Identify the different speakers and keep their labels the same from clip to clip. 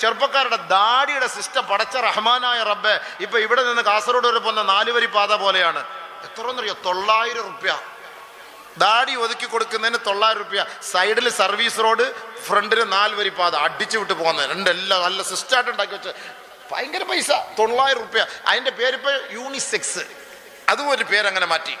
Speaker 1: ചെറുപ്പക്കാരുടെ ദാടിയുടെ സിസ്റ്റം പടച്ച റഹ്മാനായ റബ്ബെ ഇപ്പൊ ഇവിടെ നിന്ന് കാസർഗോഡ് വരെ പോകുന്ന നാലുവരി പാത പോലെയാണ്. എത്രയെന്നറിയോ തൊള്ളായിരം റുപ്യ. ദാടി ഒതുക്കി കൊടുക്കുന്നതിന് തൊള്ളായിരം റുപ്യ. സൈഡിൽ സർവീസ് റോഡ് ഫ്രണ്ടിൽ നാല് വരി പാത. അടിച്ചു വിട്ട് പോകുന്നത് രണ്ടെല്ലാം നല്ല സിസ്റ്റായിട്ട് ഉണ്ടാക്കി വെച്ച് ഭയങ്കര പൈസ. തൊള്ളായിരം റുപ്യ. അതിന്റെ പേരിപ്പോ യൂണിസെക്സ്. അതും ഒരു പേരങ്ങനെ മാറ്റി.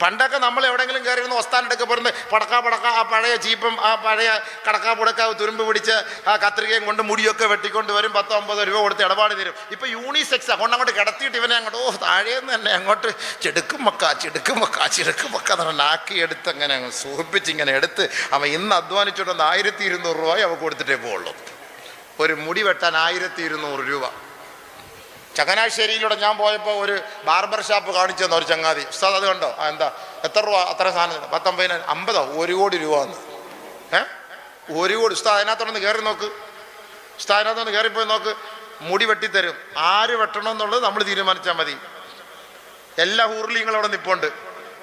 Speaker 1: പണ്ടൊക്കെ നമ്മൾ എവിടെയെങ്കിലും കയറിയിരുന്ന ഒസ്താനെടുക്കെ പറഞ്ഞ് പടക്ക പടക്ക ആ പഴയ ചീപ്പും ആ പഴയ കടക്ക പുടക്ക തുരുമ്പ് പിടിച്ച് ആ കത്രികയും കൊണ്ട് മുടിയൊക്കെ വെട്ടിക്കൊണ്ട് വരും പത്തോ അമ്പതോ രൂപ കൊടുത്ത് ഇടപാട് തരും. ഇപ്പൊ യൂണിസെക്സ് കൊണ്ട് അങ്ങോട്ട് കിടത്തിയിട്ട് ഇവനെ അങ്ങോട്ട് ഓ താഴേന്ന് തന്നെ അങ്ങോട്ട് ചെടുക്കും മക്ക ചെടുക്കും മക്ക ചെടുക്കും മക്ക എന്ന് ലാക്കി എടുത്ത് അങ്ങനെ അങ്ങ് സൂഹിപ്പിച്ച് ഇങ്ങനെ എടുത്ത് അവൻ ഇന്ന് അധ്വാനിച്ചുകൊണ്ട് ആയിരത്തി ഇരുന്നൂറ് രൂപ അവ കൊടുത്തിട്ടേ പോവുള്ളൂ. ഒരു മുടി വെട്ടാൻ ആയിരത്തി ഇരുന്നൂറ് രൂപ. ചങ്ങനാശ്ശേരിയിലൂടെ ഞാൻ പോയപ്പോൾ ഒരു ബാർബർ ഷാപ്പ് കാണിച്ചു തന്നെ ഒരു ചങ്ങാതി. ഉസ്താദ് അത് കണ്ടോ? ആ എന്താ? എത്ര രൂപ? അത്ര സാധനം. പത്തൊമ്പതിനായിരം അമ്പതോ? ഒരു കോടി രൂപ എന്ന് ഏ? ഒരു കോടി. ഉസ്താദ് അതിനകത്തോടൊന്ന് കയറി നോക്ക്. ഉസ്താദ് അതിനകത്തൊന്ന് കയറിപ്പോയി നോക്ക്. മുടി വെട്ടിത്തരും. ആര് വെട്ടണമെന്നുള്ളത് നമ്മൾ തീരുമാനിച്ചാൽ മതി. എല്ലാ ഹൂർലിങ്ങളും അവിടെ നിപ്പുണ്ട്.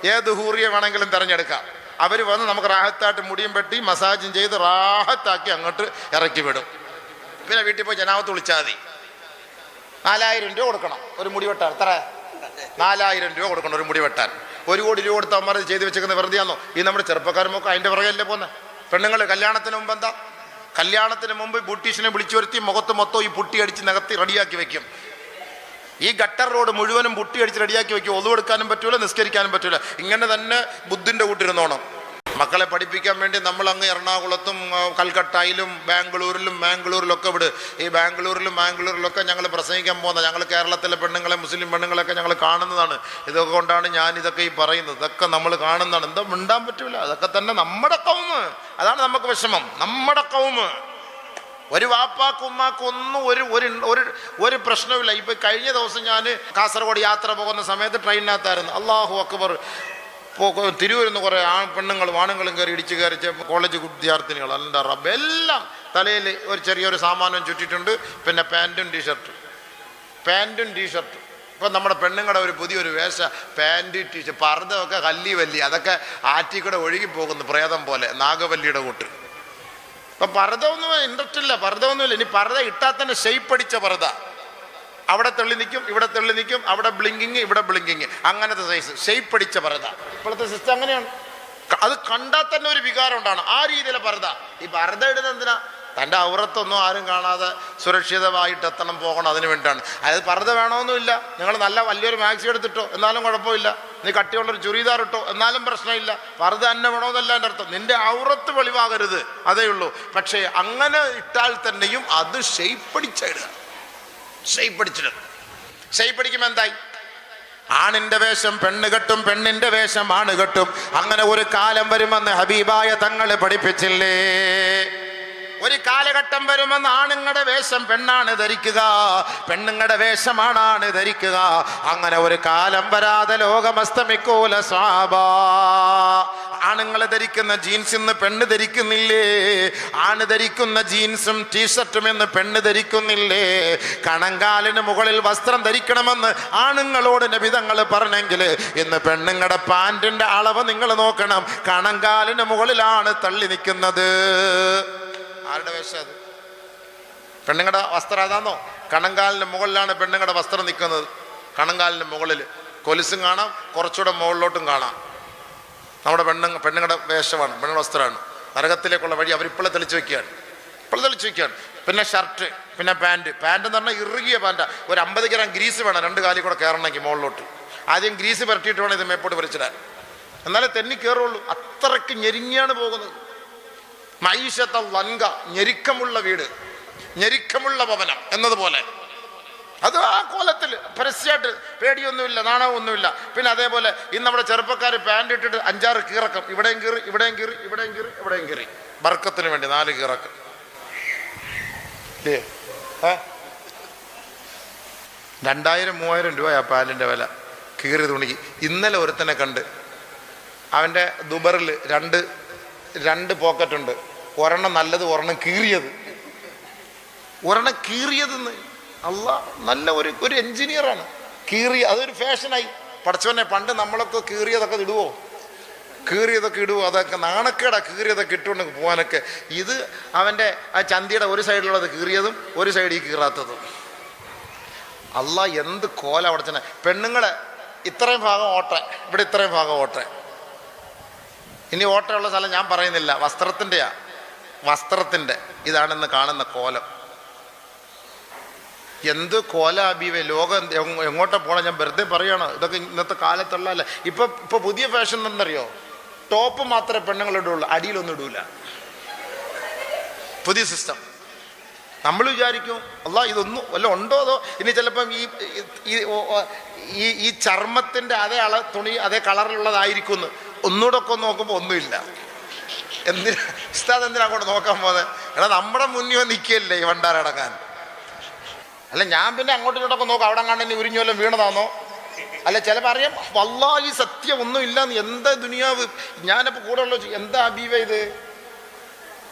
Speaker 1: ഏത് ഹൂറിയെ വേണമെങ്കിലും തിരഞ്ഞെടുക്കാം. അവർ വന്ന് നമുക്ക് റാഹത്തായിട്ട് മുടിയും വെട്ടി മസാജും ചെയ്ത് റാഹത്താക്കി അങ്ങോട്ട് ഇറക്കി വിടും. പിന്നെ വീട്ടിൽ പോയി ജനാവത്ത് വിളിച്ചാൽ മതി. നാലായിരം രൂപ കൊടുക്കണം. ഒരു മുടി വെട്ടാൻ എത്ര? നാലായിരം രൂപ കൊടുക്കണം ഒരു മുടി വെട്ടാൻ ഒരു കോടി രൂപ കൊടുത്ത് അമ്മമാർ ചെയ്ത് വെച്ചേക്കുന്ന വെറുതെയാണോ ഈ നമ്മുടെ ചെറുപ്പക്കാരുമൊക്കെ അതിന്റെ പുറകെയല്ലേ പോകുന്നത് പെണ്ണുങ്ങൾ കല്യാണത്തിന് മുമ്പ് എന്താ? കല്യാണത്തിന് മുമ്പ് ബ്യൂട്ടീഷ്യനെ വിളിച്ചു വരുത്തി മുഖത്ത് മൊത്തം ഈ പുട്ടി അടിച്ച് നികത്തി റെഡിയാക്കി വെക്കും. ഈ ഗട്ടർ റോഡ് മുഴുവനും പുട്ടി അടിച്ച് റെഡിയാക്കി വെക്കും. ഒതുവെടുക്കാനും പറ്റൂല നിസ്കരിക്കാനും പറ്റൂല. ഇങ്ങനെ തന്നെ ബുദ്ധിന്റെ കൂട്ടിരുന്നോണം. മക്കളെ പഠിപ്പിക്കാൻ വേണ്ടി നമ്മൾ അങ്ങ് എറണാകുളത്തും കൽക്കട്ടയിലും ബാംഗ്ലൂരിലും മാംഗ്ലൂരിലൊക്കെ വിട്. ഈ ബാംഗ്ലൂരിലും മാംഗ്ലൂരിലൊക്കെ ഞങ്ങൾ പ്രസംഗിക്കാൻ പോകുന്നത് ഞങ്ങൾ കേരളത്തിലെ പെണ്ണുങ്ങളെ മുസ്ലിം പെണ്ണുങ്ങളെയൊക്കെ ഞങ്ങൾ കാണുന്നതാണ്. ഇതൊക്കെ കൊണ്ടാണ് ഞാൻ ഇതൊക്കെ ഈ പറയുന്നത്. ഇതൊക്കെ നമ്മൾ കാണുന്നതാണ്. എന്താ മിണ്ടാൻ പറ്റില്ല അതൊക്കെ തന്നെ നമ്മുടെ കൗമ്. അതാണ് നമുക്ക് വിഷമം. നമ്മുടെ കൗമ്. ഒരു വാപ്പാക്കും ഉമ്മാക്കും ഒന്നും ഒരു ഒരു ഒരു ഒരു പ്രശ്നവുമില്ല. ഇപ്പൊ കഴിഞ്ഞ ദിവസം ഞാൻ കാസർഗോഡ് യാത്ര പോകുന്ന സമയത്ത് ട്രെയിനിനകത്തായിരുന്നു. അള്ളാഹു അക്ബർ. തിരുവൂരിൽ കുറേ ആ പെണ്ണുങ്ങളും ആണുങ്ങളും കയറി ഇടിച്ച് കയറിച്ച കോളേജ് വിദ്യാർത്ഥിനികൾ അല്ല റബ്ബ് എല്ലാം തലയിൽ ഒരു ചെറിയൊരു സാമാനം ചുറ്റിട്ടുണ്ട് പിന്നെ പാന്റും ടീഷർട്ടും. പാന്റും ടീഷർട്ടും. ഇപ്പം നമ്മുടെ പെണ്ണുങ്ങളുടെ ഒരു പുതിയൊരു വേഷ പാന്റ് ടീഷർട്ട് പർദ്ദമൊക്കെ കല്ലി വല്ലി അതൊക്കെ ആറ്റിക്കൂടെ ഒഴുകി പോകുന്നു പ്രേതം പോലെ നാഗവല്ലിയുടെ കൂട്ട്. അപ്പം പർദ്ദമൊന്നും ഇൻട്രസ്റ്റ് ഇല്ല പർദ്ദമൊന്നുമില്ല ഇനി പർദ്ദ ഇട്ടാൽ തന്നെ ഷെയ്പ്പടിച്ച പർദ്ദ. അവിടെ തെള്ളി നിൽക്കും ഇവിടെ തെള്ളി നിൽക്കും അവിടെ ബ്ലിങ്കിങ് ഇവിടെ ബ്ലിങ്കിങ് അങ്ങനത്തെ സൈസ് ഷെയ്പ്പ് അടിച്ച പരത ഇപ്പോഴത്തെ സിസ്റ്റം അങ്ങനെയാണ്. അത് കണ്ടാൽ തന്നെ ഒരു വികാരം ഉണ്ടാണ് ആ രീതിയിലെ പരത ഈ പരത ഇടുന്നത് എന്തിനാ? തന്റെ ഔറത്തൊന്നും ആരും കാണാതെ സുരക്ഷിതമായിട്ട് എത്തണം പോകണം അതിന് വേണ്ടിയിട്ടാണ്. അതായത് പർദ്ദ വേണമെന്നുമില്ല. നിങ്ങൾ നല്ല വലിയൊരു മാക്സി എടുത്തിട്ടോ എന്നാലും കുഴപ്പമില്ല. നീ കട്ടിയുള്ളൊരു ചുരിദാർ ഇട്ടോ എന്നാലും പ്രശ്നമില്ല. പർദ്ദ തന്നെ വേണമെന്നല്ല എന്റെ അർത്ഥം. നിന്റെ ഔറത്ത് വെളിവാകരുത്. അതേ ഉള്ളൂ. പക്ഷേ അങ്ങനെ ഇട്ടാൽ തന്നെയും അത് ഷെയ്പ്പടിച്ചിടുക ഷെയ്പ്പടിച്ചിടുക ഷെയ്പ്പടിക്കുമ്പോൾ എന്തായി ആണിന്റെ വേഷം പെണ്ണ് കെട്ടും പെണ്ണിന്റെ വേഷം ആണ് കെട്ടും. അങ്ങനെ ഒരു കാലം വരുമെന്ന് ഹബീബായ തങ്ങൾ പഠിപ്പിച്ചില്ലേ? ഒരു കാലഘട്ടം വരുമെന്ന് ആണുങ്ങളുടെ വേഷം പെണ്ണാണ് ധരിക്കുക. പെണ്ണുങ്ങളുടെ വേഷമാണാണ് ധരിക്കുക. അങ്ങനെ ഒരു കാലം വരാതെ ലോകമസ്തമിക്കോല സ്വാഭ ആണുങ്ങൾ ധരിക്കുന്ന ജീൻസ് ഇന്ന് പെണ്ണ് ധരിക്കുന്നില്ലേ? ആണ് ധരിക്കുന്ന ജീൻസും ടീഷർട്ടും എന്ന് പെണ്ണ് ധരിക്കുന്നില്ലേ? കണങ്കാലിന് മുകളിൽ വസ്ത്രം ധരിക്കണമെന്ന് ആണുങ്ങളോട് നബിതങ്ങൾ പറഞ്ഞെങ്കിൽ ഇന്ന് പെണ്ണുങ്ങളുടെ പാന്റിന്റെ അളവ് നിങ്ങൾ നോക്കണം. കണങ്കാലിന് മുകളിലാണ് തള്ളി നിൽക്കുന്നത്. ആരുടെ വേഷം അത്? പെണ്ണുങ്ങളുടെ വസ്ത്രം അതാന്നോ? കണങ്കാലിന് മുകളിലാണ് പെണ്ണുങ്ങളുടെ വസ്ത്രം നിൽക്കുന്നത്. കണങ്കാലിന് മുകളിൽ കൊലുസും കാണാം കുറച്ചുകൂടെ മുകളിലോട്ടും കാണാം. നമ്മുടെ പെണ്ണുങ്ങ പെണ്ണുങ്ങളുടെ വേഷമാണ് പെണ്ണുങ്ങളുടെ വസ്ത്രമാണ്. നരകത്തിലേക്കുള്ള വഴി അവരിപ്പോഴെ തെളിച്ചു വെക്കുകയാണ് ഇപ്പോൾ തെളിച്ചു വെക്കുകയാണ് പിന്നെ ഷർട്ട് പിന്നെ പാന്റ് പാന്റ് എന്ന് പറഞ്ഞാൽ ഇറുകിയ പാന്റാ. ഒരു അമ്പത് ഗ്രാം ഗ്രീസ് വേണം രണ്ട് കാലിൽ കൂടെ കയറണമെങ്കിൽ മുകളിലോട്ട്. ആദ്യം ഗ്രീസ് പുരട്ടിയിട്ട് വേണം ഇത് മേപ്പോട്ട് വലിച്ചിടാൻ. എന്നാലേ തെന്നി കയറുള്ളൂ. അത്രയ്ക്ക് ഞെരിങ്ങിയാണ് പോകുന്നത്. മൈഷത്ത വൻക ഞെരുക്കമുള്ള വീട് ഞെരുക്കമുള്ള ഭവനം എന്നതുപോലെ. അത് ആ കോലത്തിൽ പരസ്യമായിട്ട് പേടിയൊന്നുമില്ല നാണവൊന്നുമില്ല പിന്നെ അതേപോലെ ഇന്ന് നമ്മുടെ ചെറുപ്പക്കാർ പാന്റ് ഇട്ടിട്ട് അഞ്ചാറ് കീറക്കം. ഇവിടെയും കീറി ഇവിടെയും കീറി ഇവിടെയും കീറി ഇവിടെയും കീറി. ബർക്കത്തിന് വേണ്ടി നാല് കീറക്കം? രണ്ടായിരം മൂവായിരം രൂപ ആ പാലിന്റെ വില. കീറി തുണിക്ക്. ഇന്നലെ ഒരുത്തനെ കണ്ട്. അവന്റെ ദുബറിൽ രണ്ട് രണ്ട് പോക്കറ്റ് ഉണ്ട് ഒരെണ്ണം നല്ലത് ഒരെണ്ണം കീറിയത്. ഒരെണ്ണം കീറിയതെന്ന് അല്ല നല്ല ഒരു ഒരു എഞ്ചിനീയറാണ് കീറി അതൊരു ഫാഷനായി പഠിച്ചവനെ പണ്ട് നമ്മളൊക്കെ കീറിയതൊക്കെ ഇടുവോ? കീറിയതൊക്കെ ഇടുവോ? അതൊക്കെ നാണക്കേടാ കീറിയതൊക്കെ ഇട്ടുകൊണ്ട് പോകാനൊക്കെ. ഇത് അവന്റെ ആ ചന്തിയുടെ ഒരു സൈഡിലുള്ളത് കീറിയതും ഒരു സൈഡിൽ കീറാത്തതും. അല്ല എന്ത് കോല അവിടെ ചെന്ന പെണ്ണുങ്ങളെ ഇത്രയും ഭാഗം ഓട്ട. ഇവിടെ ഇത്രയും ഭാഗം ഓട്ട. ഇനി ഓട്ടയുള്ള സ്ഥലം ഞാൻ പറയുന്നില്ല. വസ്ത്രത്തിന്റെയാ വസ്ത്രത്തിന്റെ ഇതാണെന്ന് കാണുന്ന കോലം. എന്ത് കോല അബീവേ ലോകം പോകണം എങ്ങോട്ടാ പോണേ? ഞാൻ വെറുതെ പറയണോ. ഇതൊക്കെ ഇന്നത്തെ കാലത്തുള്ളതല്ല. ഇപ്പം ഇപ്പോൾ പുതിയ ഫാഷൻ എന്നറിയോ ടോപ്പ് മാത്രമേ പെണ്ണുങ്ങൾ ഇടുള്ളൂ അടിയിലൊന്നും ഇടൂല. പുതിയ സിസ്റ്റം നമ്മൾ വിചാരിക്കും അല്ല ഇതൊന്നും വല്ല ഉണ്ടോ അതോ? ഇനി ചിലപ്പം ഈ ഈ- ഈ ചർമ്മത്തിന്റെ അതേ അള തുണി അതേ കളറിലുള്ളതായിരിക്കും എന്ന് ഒന്നുകൂടെ ഒക്കെ നോക്കുമ്പോൾ ഒന്നുമില്ല. എന്തിനാ ഉസ്താദ് എന്തിനാ അങ്ങോട്ട് നോക്കാൻ പോകുന്നത് എടാ നമ്മുടെ മുന്നിൽ നിൽക്കുകയല്ലേ ഈ വണ്ടാരടക്കാൻ അല്ല ഞാൻ പിന്നെ അങ്ങോട്ടും ഇങ്ങോട്ടൊക്കെ നോക്കാം. അവിടെ കണ്ടെ ഉരിഞ്ഞു വല്ലതും വീണതാണോ അല്ല ചിലപ്പോൾ അറിയാം വല്ലാഹി സത്യം ഒന്നും ഇല്ലാന്ന്. എന്താ ദുനിയാവ്? ഞാനിപ്പോൾ കൂടെ ഉള്ള? എന്താ അബീവ ഇത്?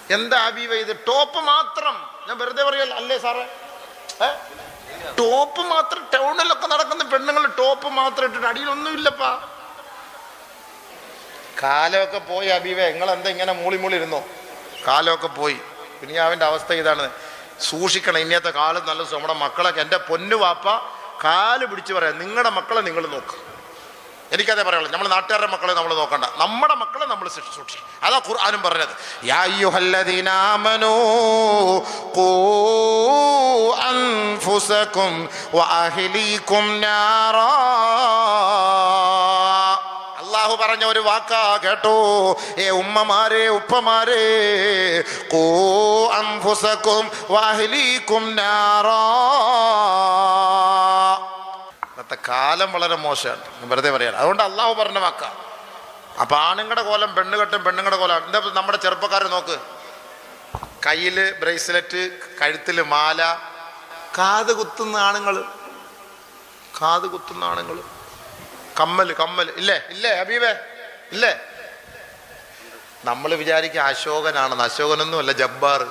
Speaker 1: എന്താ അബീവ ഇത്? ടോപ്പ് മാത്രം. ഞാൻ വെറുതെ പറയല്ല അല്ലേ സാറേ? ടോപ്പ് മാത്രം ടൗണിലൊക്കെ നടക്കുന്ന പെണ്ണുങ്ങൾ ടോപ്പ് മാത്രം ഇട്ടിട്ട് അടിയിലൊന്നും ഇല്ലപ്പാ കാലമൊക്കെ പോയി അബീവ നിങ്ങൾ എന്താ ഇങ്ങനെ മൂളി മൂളി ഇരുന്നോ? കാലമൊക്കെ പോയി. പിന്നെ അവന്റെ അവസ്ഥ ഇതാണ്. സൂക്ഷിക്കണം ഇന്നത്തെ കാലം നല്ല നമ്മുടെ മക്കളൊക്കെ എന്റെ പൊന്നു വാപ്പ കാൽ പിടിച്ച് പറയാം നിങ്ങളുടെ മക്കളെ നിങ്ങൾ നോക്കുക എനിക്കതേ പറയുള്ളൂ നമ്മൾ നാട്ടുകാരുടെ മക്കളെ നമ്മൾ നോക്കണ്ട. നമ്മുടെ മക്കളെ നമ്മൾ സൂക്ഷിക്കും. അതാ ഖുർആാനും പറഞ്ഞത്. യാ അള്ളാഹു പറഞ്ഞ ഒരു വാക്കാ കേട്ടോ. ഏ ഉമ്മമാരെ ഉപ്പമാരെ കൂ ഇന്നത്തെ കാലം വളരെ മോശമാണ്. വെറുതെ പറയാണ് അതുകൊണ്ട് അള്ളാഹു പറഞ്ഞ വാക്ക. അപ്പൊ ആണുങ്ങളുടെ കോലം പെണ്ണുകെട്ടും പെണ്ണുങ്ങളുടെ കോലം. എന്താ നമ്മുടെ ചെറുപ്പക്കാരെ നോക്ക്. കയ്യിൽ ബ്രേസ്ലെറ്റ് കഴുത്തിൽ മാല കാത് കുത്തുന്ന ആണുങ്ങൾ കാത് കുത്തുന്ന ആണുങ്ങൾ കമ്മൽ കമ്മൽ ഇല്ലേ? ഇല്ലേ ഹബീബേ? ഇല്ലേ? നമ്മൾ വിചാരിക്കുക അശോകനാണെന്ന്. അശോകനൊന്നും അല്ല ജബ്ബാർ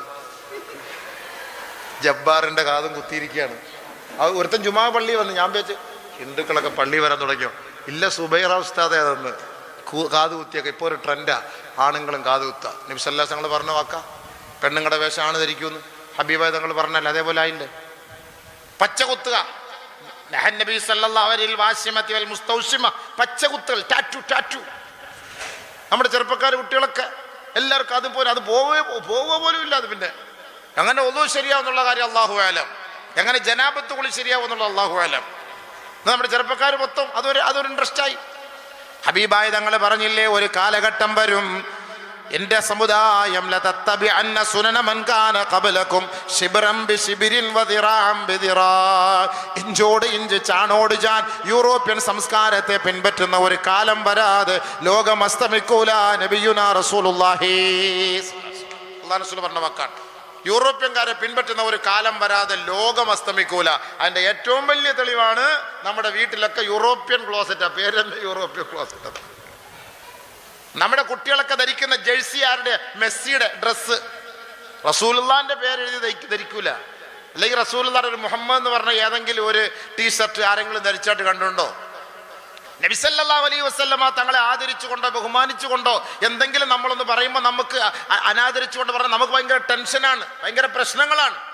Speaker 1: ജബ്ബാറിന്റെ കാതും കുത്തിയിരിക്കുകയാണ്. അത് ഒരുത്തൻ ജുമാ പള്ളി വന്ന് ഞാൻ വെച്ച് ഹിന്ദുക്കളൊക്കെ പള്ളി വരാൻ തുടങ്ങിയോ? ഇല്ല സുബൈറ ഉസ്താദേ അതെന്ന്. കാത് കുത്തിയൊക്കെ. ഇപ്പോൾ ഒരു ട്രെൻഡാ. ആണുങ്ങളും കാത് കുത്തുക നിമിഷല്ലാസ് ഞങ്ങൾ പറഞ്ഞ വാക്ക. പെണ്ണുങ്ങളുടെ വേഷമാണ് ധരിക്കുമെന്ന്. ഹബീബായ് തങ്ങൾ പറഞ്ഞല്ല അതേപോലെ ആയില്ലേ? പച്ച കുത്തുക. നബി സല്ലല്ലാഹു അലൈഹി വാസിമത്തി വൽ മുസ്തൗസിമ പച്ച കുത്തുകൾ ടാറ്റു ടാറ്റു. നമ്മുടെ ചെറുപ്പക്കാർ കുട്ടികളൊക്കെ എല്ലാവർക്കും അത് പോലെ അത് പോവേ പോവുക പോലും ഇല്ല അത് പിന്നെ. അങ്ങനെ ഒതു ശരിയാവുന്നുള്ള കാര്യം അള്ളാഹു ആലം എങ്ങനെ ജനാപത്ത് കുളി ശരിയാവുന്നുള്ള അള്ളാഹു ആലം നമ്മുടെ ചെറുപ്പക്കാർ മൊത്തം അതൊരു അതൊരു ഇൻട്രസ്റ്റ് ആയി. ഹബീബായ തങ്ങൾ പറഞ്ഞില്ലേ ഒരു കാലഘട്ടം വരും. എന്റെ സമുദായം സുനന ബി ഇഞ്ചോട് ഇഞ്ച് ചാണോട് ചാൻ. യൂറോപ്യൻ സംസ്കാരത്തെ പിൻപറ്റുന്ന ഒരു കാലം വരാതെ ലോകം അസ്തമിക്കൂല പറഞ്ഞ വാക്കാണ്. യൂറോപ്യൻകാരെ പിൻപറ്റുന്ന ഒരു കാലം വരാതെ ലോകം അസ്തമിക്കൂല. അതിന്റെ ഏറ്റവും വലിയ തെളിവാണ് നമ്മുടെ വീട്ടിലൊക്കെ യൂറോപ്യൻ ക്ലോസറ്റാ. പേരല്ല യൂറോപ്യൻ ക്ലോസറ്റ്. നമ്മുടെ കുട്ടികളൊക്കെ ധരിക്കുന്ന ജേഴ്സി ആരുടെ? മെസ്സിയുടെ ഡ്രസ്സ്. റസൂലുള്ളാന്റെ പേരെഴുതി ധരി- ധരിക്കൂല. അല്ലെങ്കിൽ റസൂലുള്ളാന്റെ ഒരു മുഹമ്മദ് എന്ന് പറഞ്ഞ ഏതെങ്കിലും ഒരു ടീഷർട്ട് ആരെങ്കിലും ധരിച്ചായിട്ട് കണ്ടുണ്ടോ നബിസല്ലാ അലൈഹി വസ്ല്ലമ തങ്ങളെ ആദരിച്ചുകൊണ്ടോ ബഹുമാനിച്ചുകൊണ്ടോ എന്തെങ്കിലും നമ്മളൊന്ന് പറയുമ്പോൾ നമുക്ക് അനാദരിച്ചുകൊണ്ട് പറഞ്ഞാൽ നമുക്ക് ഭയങ്കര ടെൻഷനാണ് ഭയങ്കര പ്രശ്നങ്ങളാണ്.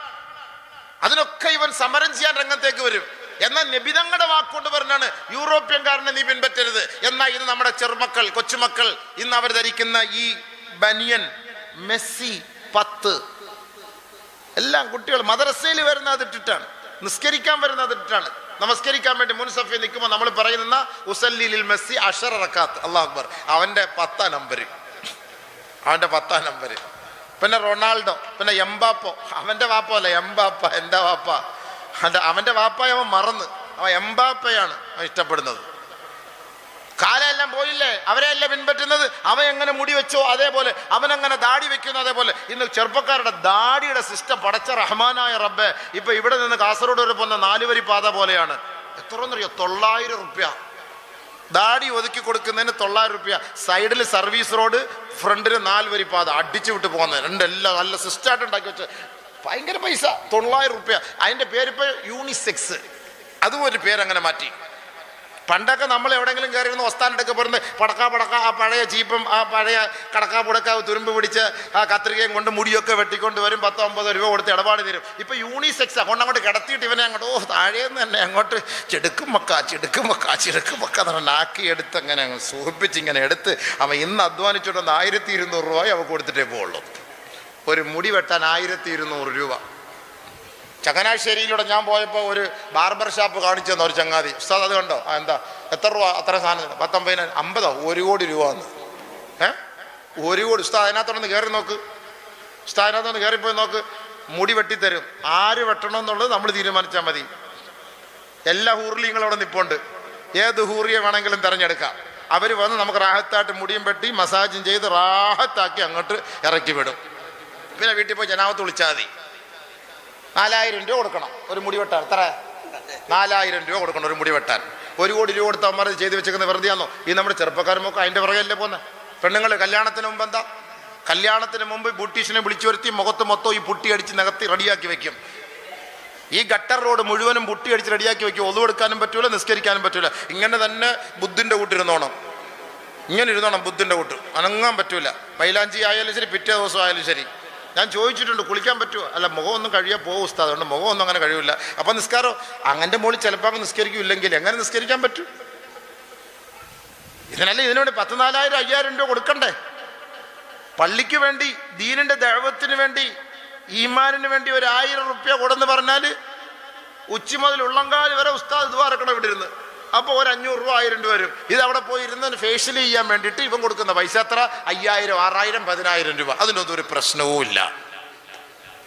Speaker 1: അതിനൊക്കെ ഇവൻ സമരം ചെയ്യാൻ രംഗത്തേക്ക് വരും. എന്നാൽ നിബിതങ്ങളുടെ വാക്കുകൊണ്ട് പറഞ്ഞാണ് യൂറോപ്യൻകാരനെ നീ പിൻപറ്റരുത്. എന്നാൽ ഇത് നമ്മുടെ ചെറുമക്കൾ കൊച്ചുമക്കൾ ഇന്ന് അവർ ധരിക്കുന്ന ഈ ബനിയൻ മെസ്സി പത്ത്. എല്ലാം കുട്ടികൾ മദ്രസയിൽ വരുന്ന അതിട്ടിട്ടാണ് നിസ്കരിക്കാൻ വരുന്ന അതിട്ടിട്ടാണ് നമസ്കരിക്കാൻ വേണ്ടി മുൻസഫി നിൽക്കുമ്പോൾ നമ്മൾ പറയുന്ന ഉസല്ലിലിൽ മെസ്സി അഷർ റക്കാത്ത്. അള്ളാഹ് അക്ബർ. അവന്റെ പത്താം നമ്പർ അവന്റെ പത്താം നമ്പർ പിന്നെ റൊണാൾഡോ പിന്നെ എംബാപ്പോ. അവന്റെ വാപ്പോ അല്ല എംബാപ്പ എന്റെ വാപ്പ. അവന്റെ അവന്റെ വാപ്പായ അവൻ മറന്ന്. അവൻ എംബാപ്പയാണ് അവൻ ഇഷ്ടപ്പെടുന്നത്. കാലെല്ലാം പോയില്ലേ? അവരെയല്ല പിൻപറ്റുന്നത്? അവൻ എങ്ങനെ മുടി വെച്ചോ അതേപോലെ അവൻ അങ്ങനെ ദാടി വെക്കുന്നു അതേപോലെ. ഇന്ന് ചെറുപ്പക്കാരുടെ ദാടിയുടെ സിസ്റ്റം പടച്ച റഹ്മാനായ റബ്ബെ ഇപ്പൊ ഇവിടെ നിന്ന് കാസർഗോഡ് വരെ പോകുന്ന നാലുവരി പാത പോലെയാണ്. എത്ര എത്രയെന്നറിയോ? തൊള്ളായിരം റുപ്യ. ദാടി ഒതുക്കി കൊടുക്കുന്നതിന് തൊള്ളായിരം റുപ്യ. സൈഡിൽ സർവീസ് റോഡ് ഫ്രണ്ടിൽ നാല് വരി പാത. അടിച്ചു വിട്ട് പോകുന്നത്. രണ്ടെല്ലാം നല്ല സിസ്റ്റമായിട്ട് ഉണ്ടാക്കി വെച്ച് ഭയങ്കര പൈസ. തൊള്ളായിരം റുപ്യ. അതിന്റെ പേരിപ്പോൾ യൂണിസെക്സ് അതും ഒരു പേരങ്ങനെ മാറ്റി. പണ്ടൊക്കെ നമ്മൾ എവിടെയെങ്കിലും കയറി വന്ന് ഒസ്താനെടുക്കെ പറഞ്ഞ് പടക്ക പടക്ക ആ പഴയ ചീപ്പും ആ പഴയ കടക്ക പുടക്ക തുരുമ്പ് പിടിച്ച് ആ കത്രികയും കൊണ്ട് മുടിയൊക്കെ വെട്ടിക്കൊണ്ട് വരും പത്തോ അമ്പതോ രൂപ കൊടുത്ത് ഇടപാട് തരും. ഇപ്പം യൂണിസെക്സ് അങ്ങോട്ട് അങ്ങോട്ട് കിടത്തിയിട്ട് ഇവനെ അങ്ങോട്ട് ഓ താഴേന്ന് തന്നെ അങ്ങോട്ട് ചെടുക്കും മക്ക ചെടുക്കും മക്ക ചെടുക്കും മക്ക എന്ന് ആക്കി എടുത്ത് അങ്ങനെ അങ്ങ് സൂഹിപ്പിച്ച് ഇങ്ങനെ എടുത്ത് അവൻ ഇന്ന് അധ്വാനിച്ചുകൊണ്ട് ആയിരത്തി ഇരുന്നൂറ് രൂപ അവ കൊടുത്തിട്ടേ പോവുള്ളൂ. ഒരു മുടി വെട്ടാൻ ആയിരത്തി ഇരുന്നൂറ് രൂപ. ചങ്ങനാശ്ശേരിയിലൂടെ ഞാൻ പോയപ്പോൾ ഒരു ബാർബർ ഷാപ്പ് കാണിച്ചു തന്ന ഒരു ചങ്ങാതി. ഉസ്താദ് അത് കണ്ടോ? ആ എന്താ? എത്ര രൂപ? അത്ര സാധനം. പത്തൊമ്പതിന് അമ്പതോ? ഒരു കോടി രൂപ എന്ന് ഏ? ഒരു കോടി. ഉസ്താദ് അതിനകത്തോടൊന്ന് കയറി നോക്ക്. ഉസ്താദ് അതിനകത്തൊന്ന് കയറിപ്പോയി നോക്ക്. മുടി വെട്ടിത്തരും. ആര് വെട്ടണമെന്നുള്ളത് നമ്മൾ തീരുമാനിച്ചാൽ മതി. എല്ലാ ഹൂർലിങ്ങളും അവിടെ നിപ്പുണ്ട്. ഏത് ഹൂറിയെ വേണമെങ്കിലും തിരഞ്ഞെടുക്കാം. അവർ വന്ന് നമുക്ക് റാഹത്തായിട്ട് മുടിയും വെട്ടി മസാജും ചെയ്ത് റാഹത്താക്കി അങ്ങോട്ട് ഇറക്കി വിടും. പിന്നെ വീട്ടിൽ പോയി ജനാവത്ത് വിളിച്ചാൽ മതി. നാലായിരം രൂപ കൊടുക്കണം. ഒരു മുടി വെട്ടാൻ. എത്ര? നാലായിരം രൂപ കൊടുക്കണം ഒരു മുടി വെട്ടാൻ. ഒരു കോടി രൂപ കൊടുത്ത് അമ്മമാർ ചെയ്ത് വെച്ചേക്കുന്ന വെറുതെയാണോ ഈ നമ്മുടെ ചെറുപ്പക്കാരുമൊക്കെ അതിന്റെ പുറകെയല്ലേ പോകുന്നത് പെണ്ണുങ്ങൾ കല്യാണത്തിന് മുമ്പ് എന്താ? കല്യാണത്തിന് മുമ്പ് ബ്യൂട്ടീഷ്യനെ വിളിച്ചു വരുത്തി മുഖത്ത് മൊത്തം ഈ പുട്ടി അടിച്ച് നികത്തി റെഡിയാക്കി വെക്കും. ഈ ഗട്ടർ റോഡ് മുഴുവനും പുട്ടി അടിച്ച് റെഡിയാക്കി വെക്കും. ഒതുവെടുക്കാനും പറ്റൂല നിസ്കരിക്കാനും പറ്റൂല. ഇങ്ങനെ തന്നെ ബുദ്ധിന്റെ കൂട്ടിരുന്നോണം ഇങ്ങനെ ഇരുന്നോണം ബുദ്ധിന്റെ കൂട്ട്. അനങ്ങാൻ പറ്റൂല. മൈലാഞ്ചി ആയാലും ശരി പിറ്റേ ദിവസം ആയാലും ശരി. ഞാൻ ചോദിച്ചിട്ടുണ്ട് കുളിക്കാൻ പറ്റുമോ അല്ല മുഖമൊന്നും കഴിയാൻ പോകും ഉസ്താദ്? അതുകൊണ്ട് മുഖമൊന്നും അങ്ങനെ കഴിയില്ല അപ്പം നിസ്കാരം അങ്ങന്റെ മുകളിൽ ചിലപ്പോൾ അങ്ങ് നിസ്കരിക്കില്ലെങ്കിൽ എങ്ങനെ നിസ്കരിക്കാൻ പറ്റും? ഇതിനല്ല ഇതിനുവേണ്ടി പത്ത് നാലായിരം അയ്യായിരം രൂപ കൊടുക്കണ്ടേ? പള്ളിക്ക് വേണ്ടി ദീനിന്റെ ദൈവത്തിന് വേണ്ടി ഈമാനിന് വേണ്ടി ഒരു ആയിരം റുപ്യ കൊടുന്ന് പറഞ്ഞാൽ ഉച്ച മുതൽ ഉള്ളങ്കാൽ വരെ ഉസ്താദ് ഇതുവാറക്കണം ഇവിടെ ഇരുന്ന് അപ്പോൾ ഒരു അഞ്ഞൂറ് രൂപ ആയിരം രൂപ വരും. ഇത് അവിടെ പോയി ഇരുന്ന് ഫേഷ്യൽ ചെയ്യാൻ വേണ്ടിയിട്ട് ഇവൻ കൊടുക്കുന്ന പൈസ എത്ര? അയ്യായിരം ആറായിരം പതിനായിരം രൂപ. അതിനൊന്നും ഒരു പ്രശ്നവും ഇല്ല.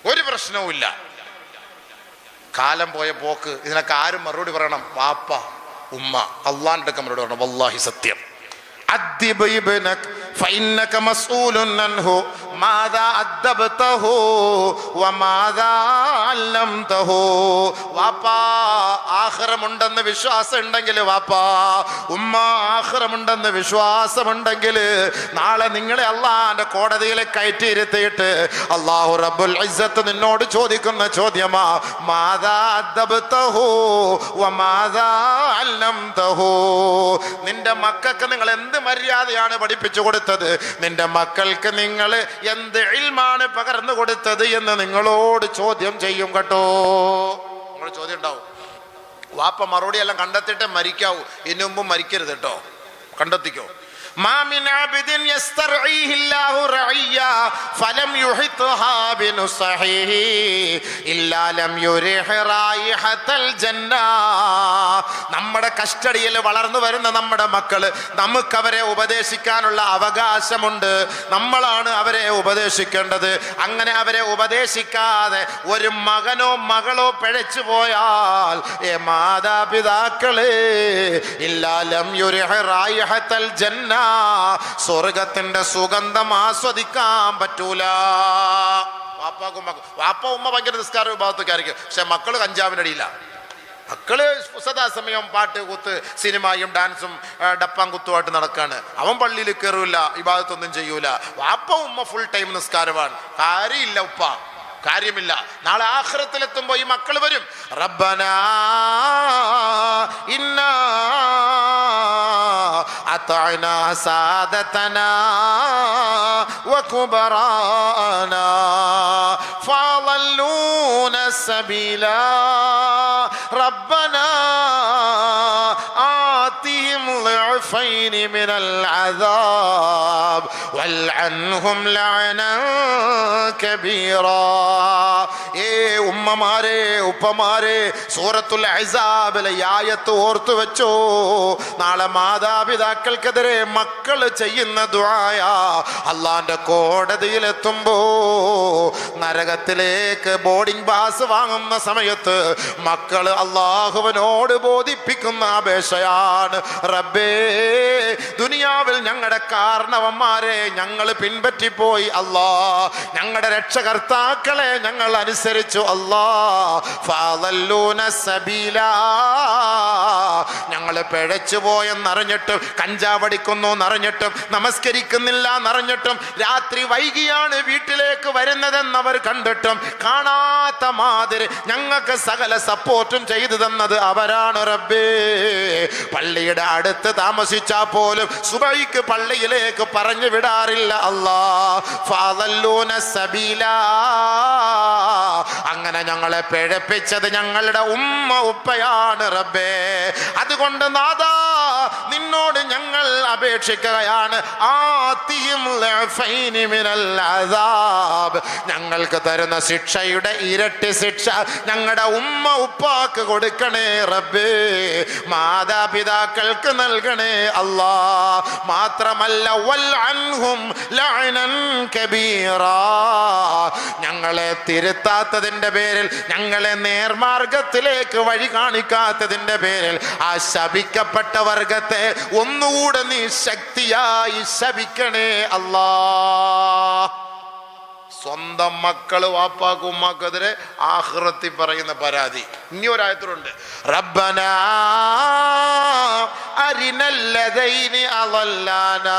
Speaker 1: ഒരു പ്രശ്നവും ഇല്ല. കാലം പോയ പോക്ക്. ഇതിനൊക്കെ ആരും മറുപടി പറയണം. വാപ്പ ഉമ്മ അള്ളാന്റെ അടുക്ക മറുപടി പറയണം. വല്ലാഹി സത്യം. വാപ്പാ ആഹ്റമുണ്ടെന്ന് വിശ്വാസം ഉണ്ടെങ്കിൽ വാപ്പാ. ഉമ്മ ആഹ്റമുണ്ടെന്ന് വിശ്വാസമുണ്ടെങ്കിൽ നാളെ നിങ്ങളെ അള്ളാഹാന്റെ കോടതിയിലെ കയറ്റിയിരുത്തിയിട്ട് അള്ളാഹു റബ്ബുൽ ഇസ്സത്ത് നിന്നോട് ചോദിക്കുന്ന ചോദ്യമാ മാതാ നിന്റെ മക്കൾക്ക് നിങ്ങൾ എന്ത് മര്യാദയാണ് പഠിപ്പിച്ചു കൊടുത്തത്? നിന്റെ മക്കൾക്ക് നിങ്ങൾ എന്ത് ഇൽമാണ് പകർന്നു കൊടുത്തത് എന്ന് നിങ്ങളോട് ചോദ്യം ചെയ്യും കേട്ടോ. നിങ്ങൾ ചോദ്യം ഉണ്ടാവും. വാപ്പ മറുപടി എല്ലാം കണ്ടെത്തിയിട്ട് മരിക്കാവൂ. ഇനി മുമ്പ് മരിക്കരുത് കേട്ടോ. കണ്ടെത്തിക്കോ. നമ്മുടെ കസ്റ്റഡിയിൽ വളർന്നു വരുന്ന നമ്മുടെ മക്കൾ നമുക്കവരെ ഉപദേശിക്കാനുള്ള അവകാശമുണ്ട്. നമ്മളാണ് അവരെ ഉപദേശിക്കേണ്ടത്. അങ്ങനെ അവരെ ഉപദേശിക്കാതെ ഒരു മകനോ മകളോ പിഴച്ചു പോയാൽ ഏ മാതാപിതാക്കളെ ഇല്ലാലം ജന്ന. സ്വർഗത്തിന്റെ സുഗന്ധം ആസ്വദിക്കാൻ പറ്റൂല. വാപ്പാക്കും വാപ്പ ഉമ്മ ഭയങ്കര നിസ്കാര വിഭാഗത്തൊക്കെ ആയിരിക്കും. പക്ഷെ മക്കൾ കഞ്ചാവിനടിയില്ല മക്കൾ സദാസമയം പാട്ട് കുത്ത് സിനിമയും ഡാൻസും ഡപ്പാം ഡപ്പാൻ കുത്തുമായിട്ട് നടക്കാണ്. അവൻ പള്ളിയിൽ കയറൂല ഇബാദത്തൊന്നും ചെയ്യൂല. വാപ്പ ഉമ്മ ഫുൾ ടൈം നിസ്കാരമാണ്. കാര്യമില്ല ഉപ്പ. കാര്യമില്ല. നാളെ ആഹ്റത്തിലെത്തുമ്പോ ഈ മക്കൾ വരും. റബ്ബനാ ഇന്ന أطعنا سادتنا وكبرانا فضلونا السبيلا ربنا آتهم ضعفين من العذاب والعنهم لعنا كبيرا. ഉമ്മമാരെ ഉപ്പമാരെ സൂറത്തുൽ അഹ്സാബിലെ ആയത്ത് ഓർത്തു വെച്ചോ. നാളെ മാതാപിതാക്കൾക്കെതിരെ മക്കൾ ചെയ്യുന്ന ദ്വായ അള്ളാന്റെ കോടതിയിലെത്തുമ്പോ നരകത്തിലേക്ക് ബോർഡിംഗ് പാസ് വാങ്ങുന്ന സമയത്ത് മക്കൾ അള്ളാഹുവിനോട് ബോധിപ്പിക്കുന്ന അപേക്ഷയാണ്. റബ്ബേ ദുനിയാവിൽ ഞങ്ങളുടെ കാരണവന്മാരെ ഞങ്ങൾ പിൻപറ്റിപ്പോയി. അല്ലാ ഞങ്ങളുടെ രക്ഷകർത്താക്കളെ ഞങ്ങൾ അനുസരിച്ചു. ഞങ്ങൾ പിഴച്ചു പോയെന്നറിഞ്ഞിട്ടും കഞ്ചാവടിക്കുന്നു എന്നറിഞ്ഞിട്ടും നമസ്കരിക്കുന്നില്ല എന്നറിഞ്ഞിട്ടും രാത്രി വൈകിയാണ് വീട്ടിലേക്ക് വരുന്നതെന്നവർ കണ്ടിട്ടും കാണാത്ത മാതിരി ഞങ്ങൾക്ക് സകല സപ്പോർട്ടും ചെയ്തു തന്നത് അവരാണ് റബ്ബേ. പള്ളിയുടെ അടുത്ത് താമസിച്ചാൽ പോലും സുബൈക്ക് പള്ളിയിലേക്ക് പറഞ്ഞു വിടാറില്ല അല്ലാ ഫാദല്ലൂന സബീല. അങ്ങനെ ഞങ്ങളെ പിഴപ്പിച്ചത് ഞങ്ങളുടെ ഉമ്മ ഉപ്പയാണ് റബ്ബേ. അതുകൊണ്ട് നാദാ നിന്നോട് ഞങ്ങൾ അപേക്ഷിക്കുകയാണ്. ഞങ്ങൾക്ക് തരുന്ന ശിക്ഷയുടെ ഇരട്ടി ശിക്ഷ ഞങ്ങളുടെ ഉമ്മ ഉപ്പാക്ക് കൊടുക്കണേ റബ്ബേ. മാതാപിതാക്കൾക്ക് നൽകണേ അല്ലാ. മാത്രമല്ല വൽ അൻഹും ലഅനൻ കബീറാ. ഞങ്ങളെ തിരുത്താത്തതിന്റെ പേരിൽ ഞങ്ങളെ നേർമാർഗത്തിലേക്ക് വഴി കാണിക്കാത്തതിന്റെ പേരിൽ ആ ശപിക്കപ്പെട്ട വർഗത്തെ ഒന്നുകൂടെ നീ ശക്തിയായി ശപിക്കണേ അല്ലാ സ്വന്തം മക്കൾ വാപ്പാക്കും ഉമ്മാക്കെതിരെ ആഹ്റത്തി പറയുന്ന പരാതി. ഇനി ഒരായത്തിലുണ്ട്. റബ്ബന അരിനല്ലതൈനി അവല്ലാന